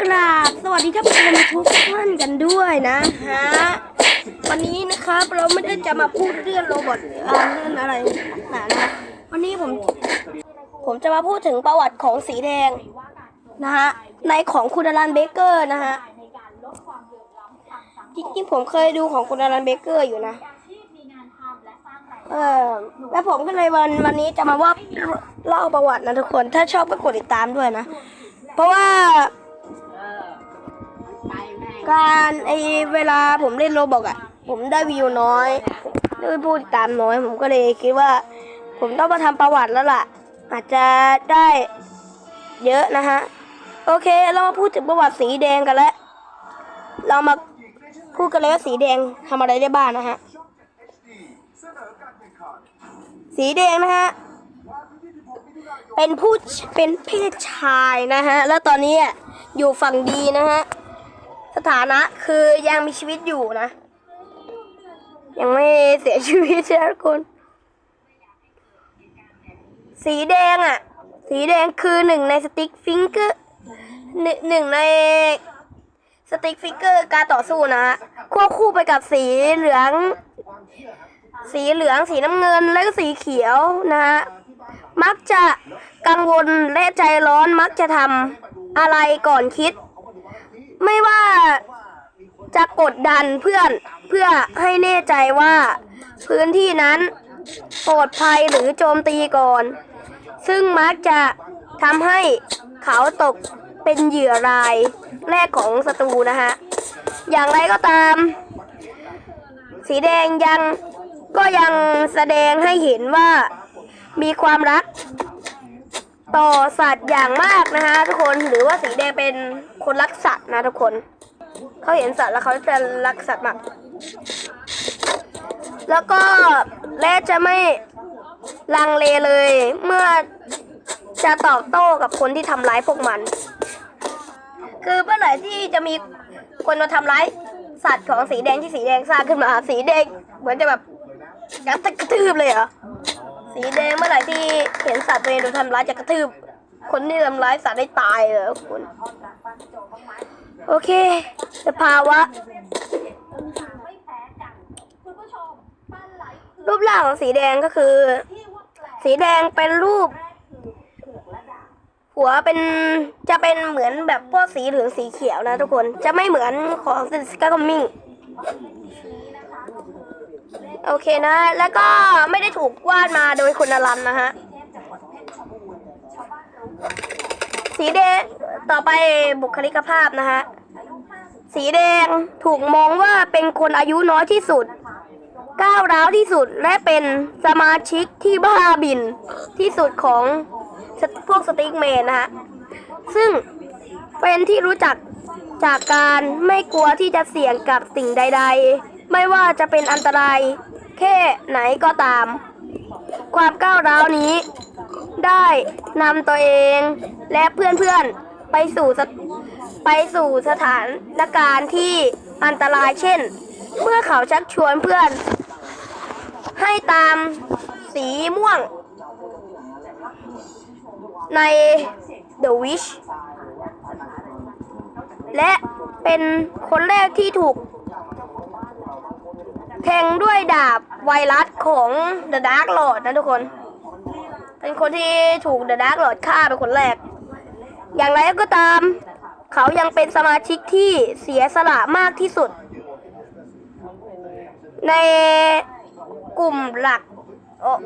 กราบสวัสดีท่านผู้ชมทุกท่านกันด้วยนะฮะ วันนี้นะครับเราไม่ได้จะมาพูดเรื่องโรบอทเรื่องอะไรหนานะวันนี้ผม ผมจะมาพูดถึงประวัติของสีแดงนะฮะในของคุณอลันเบเกอร์นะฮะจริงๆผมเคยดูของคุณอลันเบเกอร์อยู่นะ เออแล้วผมก็เลยวันวันนี้จะมาว่าเล่าประวัตินะทุกคน ถ้าชอบก็กดติดตามด้วยนะ เพราะว่า การไอเวลาผมเล่นโรบอกอะผมได้วิวน้อยด้วยผู้ติดตามน้อย ผมก็เลยคิดว่า ผมต้องมาทำประวัติแล้วล่ะ อาจจะได้เยอะนะฮะ โอเค เรามาพูดถึงประวัติสีแดงกันแล้ว เรามาพูดกันเลยว่าสีแดงทำอะไรได้บ้างนะฮะ สีแดงนะฮะ เป็นผู้เป็นเพศชายนะฮะ แล้วตอนนี้อยู่ฝั่งดีนะฮะ สถานะคือยังมีชีวิตอยู่นะ ยังไม่เสียชีวิตนะทุกคน สีแดงอะ สีแดงคือหนึ่งในสติ๊กฟิงเกอร์หนึ่งในสติ๊กฟิงเกอร์การต่อสู้นะฮะควบคู่ไปกับสีเหลือง สีเหลืองสีน้ำเงินและก็สีเขียวนะฮะมักจะกังวลและใจร้อนมักจะทำอะไรก่อนคิด ไม่ว่าจะกดดันเพื่อนเพื่อให้แน่ใจว่าพื้นที่นั้นปลอดภัยหรือโจมตีก่อน ซึ่งมักจะทำให้เขาตกเป็นเหยื่อรายแรกของศัตรูนะฮะ อย่างไรก็ตาม สีแดงยัง ก็ยังแสดงให้เห็นว่ามีความรัก ต่อสัตว์อย่างมากนะคะทุกคนหรือว่าสีแดงเป็นคนรักสัตว์นะทุกคนเขาเห็นสัตว์แล้วเขาจะรักสัตว์มาก แล้วก็และจะไม่ลังเลเลย เมื่อจะตอบโต้กับคนที่ทำร้ายพวกมัน คือเมื่อไหร่ที่จะมีคนมาทำร้ายสัตว์ของสีแดงที่สีแดงสร้างขึ้นมา สีแดงเหมือนจะแบบ กระทืบเลยเหรอ สีแดงเมื่อไหร่ที่เห็นสัตว์ตัวเองโดนทำร้ายจะกระทืบ คนที่ทำร้ายสัตว์ได้ตายเลยคุณ โอเค สภาวะ รูปร่างของสีแดงก็คือ สีแดงเป็นรูป หัวเป็นจะเป็นเหมือนแบบพวกสีเหลืองสีเขียวนะทุกคน จะไม่เหมือนของสกาคอมมิง โอเคนะ แล้วก็ไม่ได้ถูกวาดมาโดยคุณอลันนะฮะ สีแดงต่อไปบุคลิกภาพนะฮะ สีแดงถูกมองว่าเป็นคนอายุน้อยที่สุด ก้าวร้าวที่สุดและเป็นสมาชิกที่บ้าบินที่สุดของพวกสติ๊กแมนนะฮะ ซึ่งเป็นที่รู้จักจากการไม่กลัวที่จะเสี่ยงกับสิ่งใด ๆ ไม่ว่าจะเป็นอันตราย แค่ไหนก็ตาม ความก้าวร้าวนี้ ได้นำตัวเองและเพื่อนๆไปสู่ไปสู่สถานการณ์ที่อันตรายเช่น เมื่อเขาชักชวนเพื่อน ให้ตามสีม่วง ใน The Wish และเป็นคนแรกที่ถูก แทงด้วยดาบไวรัสของ The Dark Lord นะทุกคน เป็นคนที่ถูก The Dark Lord ฆ่าเป็นคนแรก อย่างไรก็ตาม เขายังเป็นสมาชิกที่เสียสละมากที่สุด ในกลุ่มหลัก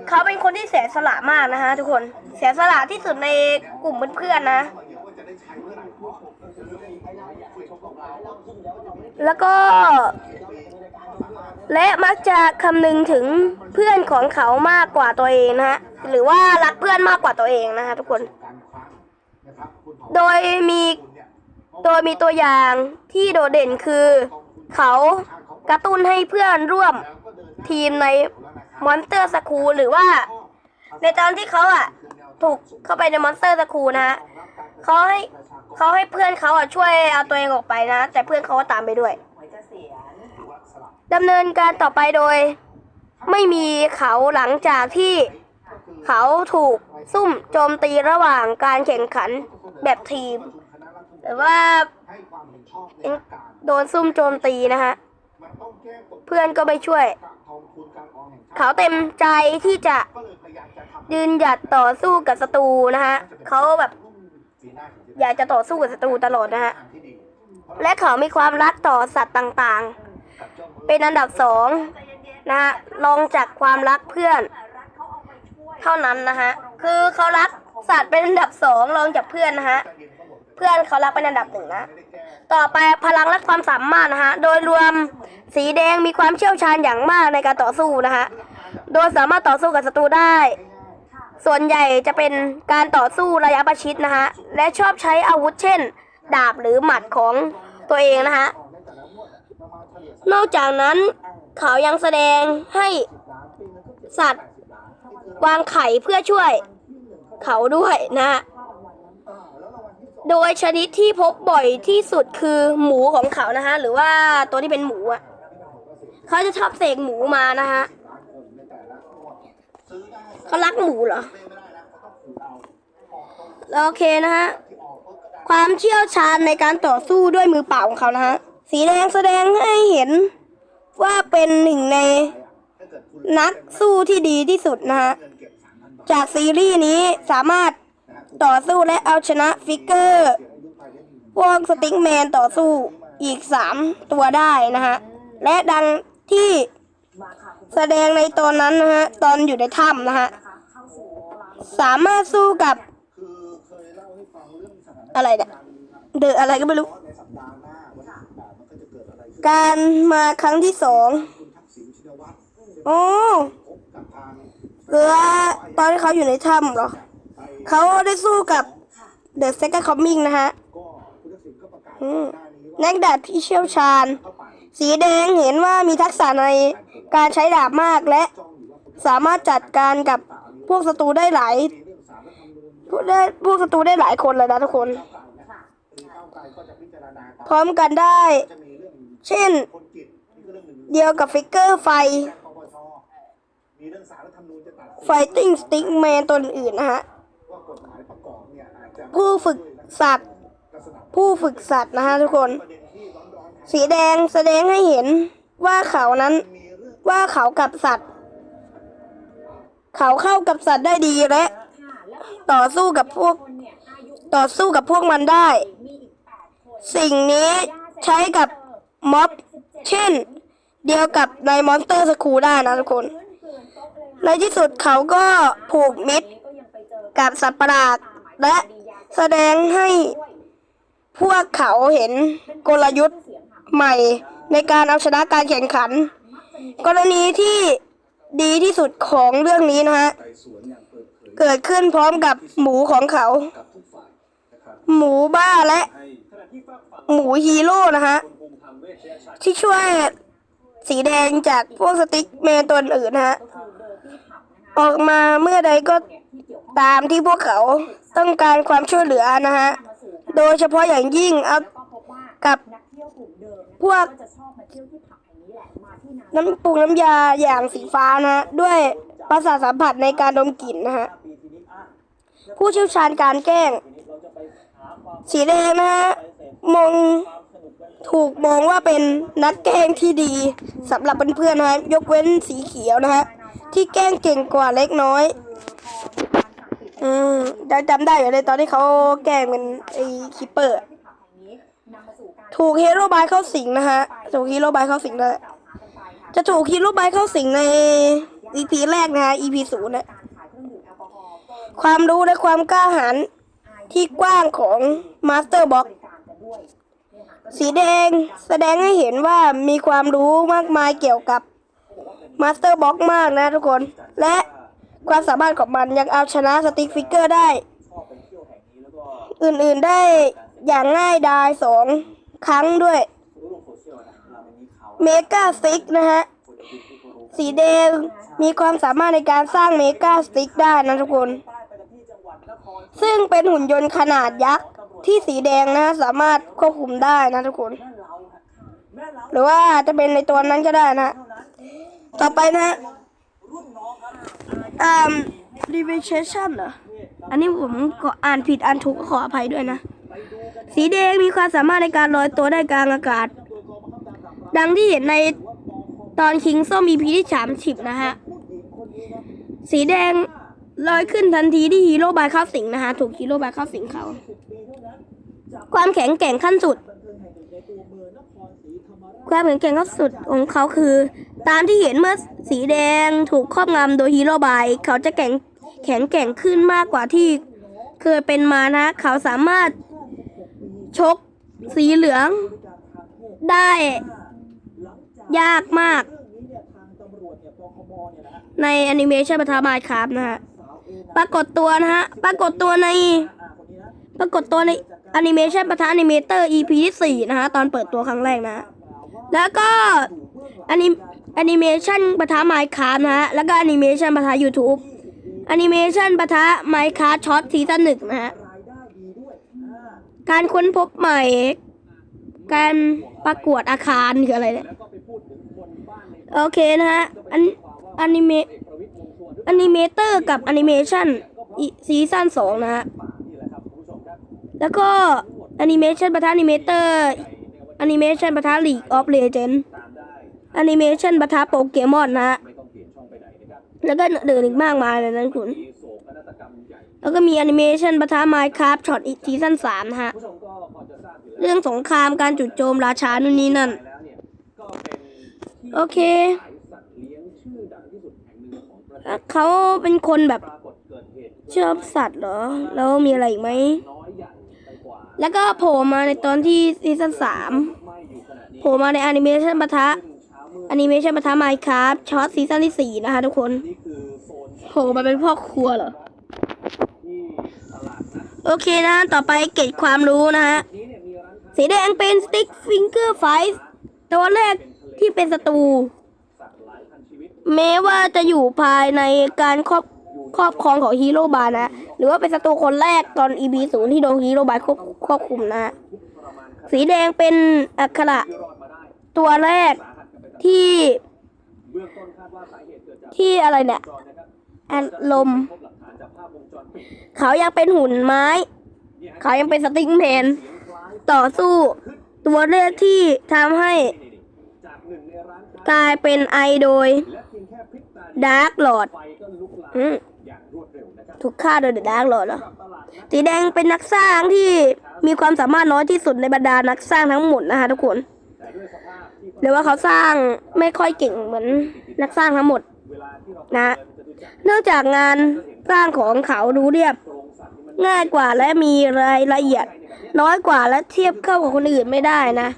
เขาเป็นคนที่เสียสละมากนะฮะทุกคน เสียสละที่สุดในกลุ่มเพื่อนๆนะ แล้วก็ และมักจะคำนึงถึงเพื่อนของเขามากกว่าตัวเองนะฮะหรือว่ารักเพื่อนมากกว่าตัวเองนะฮะทุกคน โดยมีโดยมีตัวอย่างที่โดดเด่นคือ เขากระตุ้นให้เพื่อนร่วมทีมในมอนสเตอร์สคูลหรือว่า ในตอนที่เขาอะ ถูกเข้าไปในมอนสเตอร์สคูลนะฮะ เขาให้เขาให้เพื่อนเขาอะช่วยเอาตัวเองออกไปนะ แต่เพื่อนเขาก็ตามไปด้วยดำเนินการต่อไปโดย ไม่มีเขาหลังจากที่เขาถูกซุ่มโจมตีระหว่างการแข่งขันแบบทีม แต่ว่าโดนซุ่มโจมตีนะฮะเพื่อนก็ไปช่วย เขาเต็มใจที่จะยืนหยัดต่อสู้กับศัตรูนะฮะเขาแบบ อยากจะต่อสู้กับศัตรูตลอดนะฮะ และเขามีความรักต่อสัตว์ต่างๆ เป็นอันดับสองนะฮะรองจากความรักเพื่อน เท่านั้นนะฮะ คือเขารักสัตว์เป็นอันดับสองรองจากเพื่อนนะฮะ เพื่อนเขารักเป็นอันดับหนึ่งนะ ต่อไปพลังและความสามารถนะฮะ โดยรวมสีแดงมีความเชี่ยวชาญอย่างมากในการต่อสู้นะฮะ โดยสามารถต่อสู้กับศัตรูได้ ส่วนใหญ่จะเป็นการต่อสู้ระยะประชิดนะฮะ และชอบใช้อาวุธเช่น ดาบหรือหมัดของตัวเองนะฮะ นอกจากนั้นเขายังแสดงให้สัตว์วางไข่เพื่อช่วยเขาด้วยนะฮะ โดยชนิดที่พบบ่อยที่สุดคือหมูของเขานะฮะ หรือว่าตัวที่เป็นหมูอะ เขาจะชอบเสกหมูมานะฮะ เขารักหมูเหรอโอเคนะฮะ ความเชี่ยวชาญในการต่อสู้ด้วยมือเปล่าของเขานะฮะ สีแดงแสดงให้เห็นว่าเป็นหนึ่งในนักสู้ที่ดีที่สุดนะฮะ จากซีรีส์นี้สามารถต่อสู้และเอาชนะฟิกเกอร์พวกสติ๊กแมนต่อสู้อีกสามตัวได้นะฮะ และดังที่ แสดงในตอนนั้นนะฮะ ตอนอยู่ในถ้ำนะฮะ สามารถสู้กับอะไรเนี่ยเดออะไรก็ไม่รู้ การมาครั้งที่สองโอ้คือว่าตอนที่เขาอยู่ในถ้ำเหรอ เขาได้สู้กับเดอะ e ซ o คอมมิ่งนะฮะนักดาบที่เชี่ยวชาญ สีแดงเห็นว่ามีทักษะใน การใช้ดาบมากและสามารถจัดการกับพวกศัตรูได้หลายพวกได้พวกศัตรูได้หลายคนเลยนะทุกคน พร้อมกันได้ เช่น เดียวกับฟิกเกอร์ไฟ ไฟติ้งสติ๊กแมนตัวอื่นนะฮะผู้ฝึกสัตว์ ผู้ฝึกสัตว์นะฮะทุกคน สีแดงแสดงให้เห็นว่าเขานั้น ว่าเขากับสัตว์ เขาเข้ากับสัตว์ได้ดีและ ต่อสู้กับพวก ต่อสู้กับพวกมันได้ สิ่งนี้ใช้กับม็อบ เช่น เดียวกับในมอนสเตอร์สคูได้นะทุกคน ในที่สุดเขาก็ผูกมิตร กับสัตว์ประหลาด และแสดงให้พวกเขาเห็นกลยุทธ์ใหม่ในการเอาชนะการแข่งขัน กรณีที่ดีที่สุดของเรื่องนี้นะฮะเกิดขึ้นพร้อมกับหมูของเขา หมูบ้าและ หมูฮีโร่นะฮะที่ช่วยสีแดงจากพวกสติ๊กแมนตัวอื่นนะฮะออกมาเมื่อใดก็ตามที่พวกเขาต้องการความช่วยเหลือนะฮะ โดยเฉพาะอย่างยิ่งเอากับพวก น้ำปรุงน้ำยาอย่างสีฟ้านะฮะด้วยประสาทสัมผัสในการดมกลิ่นนะฮะผู้เชี่ยวชาญการแกล้ง สีแดงนะฮะมองถูกมองว่าเป็นนักแกล้งที่ดีสำหรับเพื่อนๆนะฮะยกเว้นสีเขียวนะฮะที่แกล้งเก่งกว่าเล็กน้อย อืมจะจำได้อยู่เลยตอนที่เขาแกล้งเป็นไอ้คิปเปอร์ ถูกฮีโร่บายเข้าสิงนะฮะ ถูกฮีโร่บายเข้าสิงเลยจะถูกฮีโร่บายเข้าสิงใน EP แรกนะฮะ EP ศูนย์นะความรู้และความกล้าหาญที่กว้างของมาสเตอร์บ็อกสีแดงแสดงให้เห็นว่ามีความรู้มากมายเกี่ยวกับมาสเตอร์บ็อกมากนะทุกคน และความสามารถของมันยังเอาชนะสติ๊กฟิกเกอร์ได้ อื่นๆได้อย่างง่ายดายสอง ครั้งด้วย เมกาสติกนะฮะ สีแดงมีความสามารถในการสร้างเมกาสติกได้นะทุกคน ซึ่งเป็นหุ่นยนต์ขนาดยักษ์ที่สีแดงนะสามารถควบคุมได้นะทุกคน หรือว่าจะเป็นในตัวนั้นก็ได้นะ ต่อไปนะอ่า Revelation เหรอ อันนี้ผมก็อ่านผิดอ่านถูกก็ขออภัยด้วยนะ สีแดงมีความสามารถในการลอยตัวได้กลางอากาศ ดังที่เห็นในตอนคิงส้ม EP ที่สามสิบนะฮะ สีแดงลอยขึ้นทันทีที่ฮีโร่บายเข้าสิงนะฮะ ถูกฮีโร่บายเข้าสิงเขา ความแข็งแกร่งขั้นสุด ความแข็งแกร่งขั้นสุดของเขาคือ ตามที่เห็นเมื่อสีแดงถูกครอบงำโดยฮีโร่บายเขาจะแข็งแข็งแกร่งขึ้นมากกว่าที่เคยเป็นมานะ เขาสามารถ ชก สีเหลือง ได้ ยากมาก ในแอนิเมชันประทามายครับนะฮะปรากฏตัวนะฮะปรากฏตัวใน ปรากฏตัวในแอนิเมชันประทาแอนิเมเตอร์ EP ที่สี่นะฮะตอนเปิดตัวครั้งแรกนะ แล้วก็แอนิแอนิเมชันประทามายคาร์นะฮะแล้วก็แอนิเมชันประทา YouTube แอนิเมชันประทะไมค์คาร์ช็อตซีซั่นหนึ่งนะฮะ การค้นพบใหม่ การประกวดอาคารคืออะไรเนี่ยโอเคนะฮะอันอนิเมอนิเมเตอร์กับแอนิเมชันซีซั่นสองนะฮะแล้วก็แอนิเมชันประทะแอนิเมเตอร์แอนิเมชันประทะลีกออฟเลเจนด์แอนิเมชันประทะโปเกมอนนะฮะแล้วก็เดินอีกมากมายเลยนะคุณ แล้วก็มีแอนิเมชันประทะไมค์ค a f t ช็อตอีกซีซั่นสามนะฮะ เรื่องสงครามการจุดโจมราชานู่นนี่นั่น โอเค เขาเป็นคนแบบชอบสัตว์เหรอ แล้วมีอะไรอีกไหม แล้วก็โผล่มาในตอนที่ซีซั่นสามโผล่มาในแอนิเมชันปะทะแอนิเมชันปะทะไมค์ค a f t ช็อตซีซั่นที่สี่นะคะทุกคนโผล่มาเป็นพ่อครัวเหรอ โอเคนะ ต่อไปเกร็ดความรู้นะฮะ สีแดงเป็นสติ๊กฟิงเกอร์ไฟตัวแรกที่เป็นศัตรูแม้ว่าจะอยู่ภายในการครอบครอบครองของฮีโร่บาร์นะ หรือว่าเป็นศัตรูคนแรกตอน EP ศูนย์ที่โดนฮีโร่บาร์ควบควบคุมนะฮะสีแดงเป็นอักขระตัวแรกที่ที่อะไรเนี่ยอารมณ์ เขายังเป็นหุ่นไม้ เขายังเป็นสติ๊กแมนต่อสู้ตัวแรกที่ทำให้ กลายเป็นไอโดยดาร์กหลอดถูกฆ่าโดยเดอะดาร์กหลอดเหรอสีแดงเป็นนักสร้างที่มีความสามารถน้อยที่สุดในบรรดานักสร้างทั้งหมดนะคะทุกคนหรือว่าเขาสร้างไม่ค่อยเก่งเหมือนนักสร้างทั้งหมดนะ เนื่องจากงาน สร้างของเขาดูเรียบ ง่ายกว่าและมีรายละเอียด น้อยกว่าและเทียบเข้ากับคนอื่นไม่ได้นะ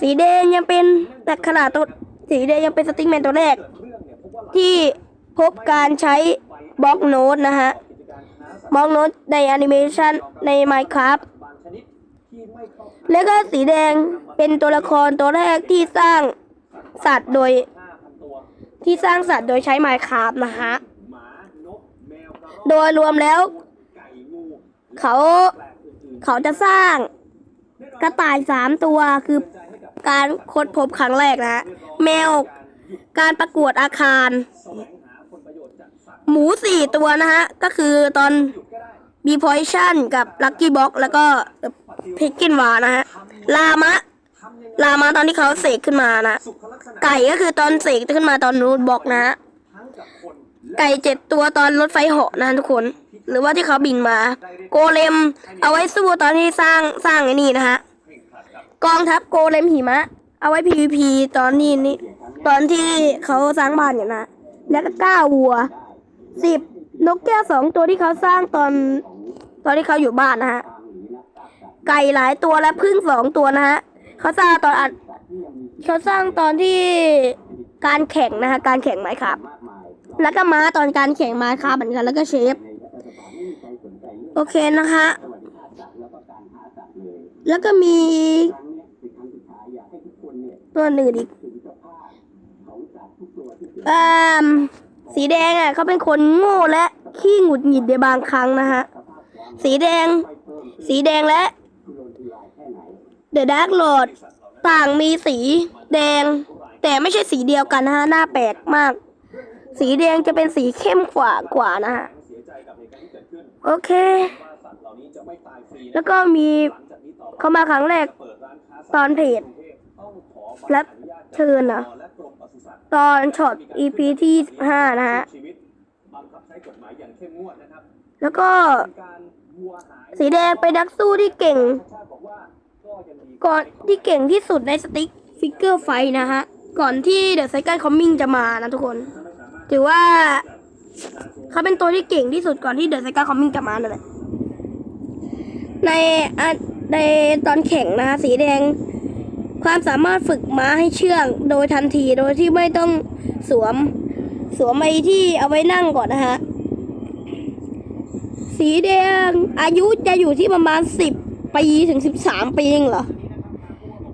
สีแดงยังเป็นแต่ขนาดตัวสีแดงยังเป็นสติ๊กแมนตัวแรก ที่พบการใช้บล็อกโน้ตนะฮะบล็อกโน้ตในแอนิเมชันใน Minecraft แล้วก็สีแดงเป็นตัวละครตัวแรกที่สร้างสัตว์โดย ที่สร้างสัตว์โดยใช้ Minecraft นะฮะ โดยรวมแล้ว เขา เขาจะสร้างกระต่ายสามตัวคือการค้นพบครั้งแรกนะฮะแมวการประกวดอาคาร หมูสี่ตัวนะฮะ ก็คือตอนบีพอยชั่นกับลั c กี้บ็อกแล้วก็พิกกินวานะฮะ ลามะ ลามะตอนที่เขาเสกขึ้นมานะ ไก่ก็คือตอนเสกขึ้นมาตอนนูดบ็อกนะฮะ ไก่เจ็ดตัวตอนรถไฟเหาะนะทุกคน หรือว่าที่เขาบินมา โกเลม เอาไว้สู้ตอนที่สร้างสร้างไอ้นี่นะฮะกองทัพโกเลมหิมะ เอาไว้ PVP ตอนนี้นี่ตอนที่เขาสร้างบ้านอยู่นะแล้วก็ก้าวัวสิบนกแก้วสองตัวที่เขาสร้างตอน ตอนที่เขาอยู่บ้านนะฮะไก่หลายตัวและพึ่งสองตัวนะฮะเขาสร้างตอนอัดเขาสร้างตอนที่การแข่งนะฮะการแข่งไหมครับ แล้วก็ม้าตอนการแข่งม้าครับเหมือนกันแล้วก็เชฟ โอเคนะคะ แล้วก็มี ตัวอื่นอีกอ่าสีแดงอะเขาเป็นคนโง่และขี้หงุดหงิดในบางครั้งนะฮะ สีแดง สีแดงและเดอะดาร์กโหลดต่างมีสีแดง แต่ไม่ใช่สีเดียวกันนะฮะ หน้าแปลกมาก สีแดงจะเป็นสีเข้มกว่ากว่านะฮะโอเค แล้วก็มีเข้ามาครั้งแรก ตอนเพจรับเชิญนะตอนช็อต EP ที่25นะฮะแล้วก็สีแดงเป็นนักสู้ที่เก่ง ก่อนที่เก่งที่สุดในสติ๊กฟิกเกอร์ไฟนะฮะ ก่อนที่เดอะไซ c ค e คอมมิ่งจะมานะทุกคน ถือว่า เขาเป็นตัวที่เก่งที่สุดก่อนที่เดอะไซ c ค e คอมมิงจะมานั่นแหละในในตอนแข่งนะฮะสีแดง ความสามารถฝึกม้าให้เชื่อง โดยทันทีโดยที่ไม่ต้องสวม สวมไอ้ที่เอาไว้นั่งก่อนนะฮะสีแดงอายุจะอยู่ที่ประมาณสิบปีถึงสิบสามปีเองเหรอ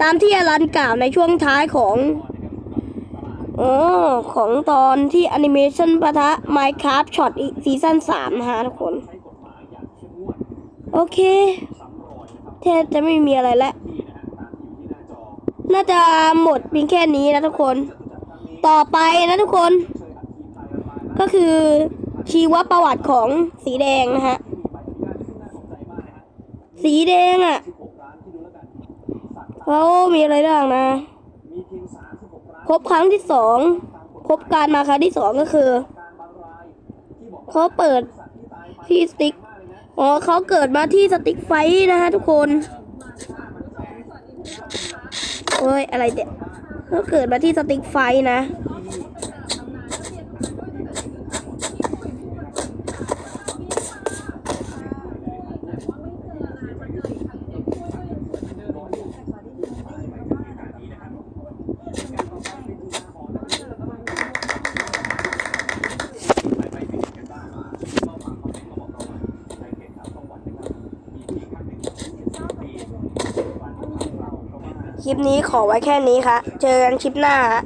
ตามที่อลันกล่าวในช่วงท้ายของ อ๋อของตอนที่แอนิเมชันปะทะ Minecraft ช็อตอีซีซั่นสามนะฮะทุกคน โอเคแทบจะไม่มีอะไรแล้ว น่าจะหมดเพียงแค่นี้นะทุกคน ต่อไปนะทุกคน ก็คือชีวประวัติของสีแดงนะฮะ สีแดงอะ่ะเขามีอะไรบ้างนะ ครบครั้งที่สองครบการมาครั้งที่สองก็คือเขาเปิดที่สติ๊กอ๋อเขาเกิดมาที่สติ๊กไฟนะฮะทุกคนโอ้ยอะไรเด็กเขาเกิดมาที่สติ๊กไฟนะ ลิปนี้ขอไว้แค่นี้ค่ะ เจอกันคลิปหน้าฮะ